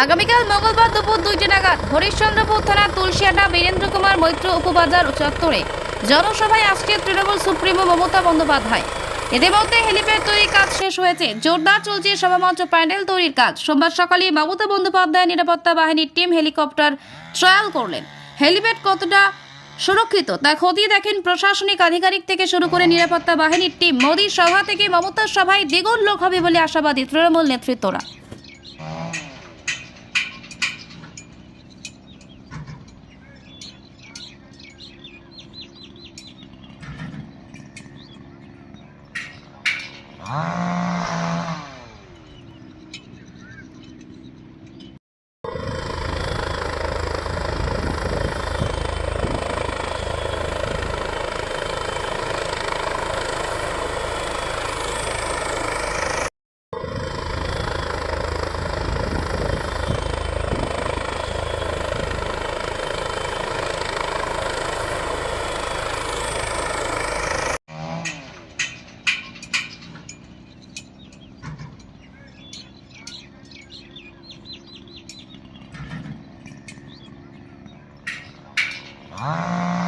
আগামীকাল মঙ্গলবার দুপুর দুইটে নাগাদ হরিশ্চন্দ্রপুর থানার তুলসিয়াটা বীরেন্দ্র কুমার মৈত্র উপবাজার চত্বরে জনসভায় আসছে তৃণমূল সুপ্রিমো মমতা বন্দ্যোপাধ্যায়। এদের মধ্যে হেলিপ্যাড তৈরির কাজ শেষ হয়েছে। জোরদার চলছে সভামঞ্চ প্যান্ডেল তৈরির কাজ। সোমবার সকালে মমতা বন্দ্যোপাধ্যায় নিরাপত্তা বাহিনীর টিম হেলিকপ্টার ট্রায়াল করলেন। হেলিপ্যাড কতটা সুরক্ষিত তা খতিয়ে দেখেন প্রশাসনিক আধিকারিক থেকে শুরু করে নিরাপত্তা বাহিনীর টিম। মোদীর সভা থেকে মমতার সভায় দ্বিগুণ লোক হবে বলে আশাবাদী তৃণমূল নেতৃত্বরা। 啊。啊。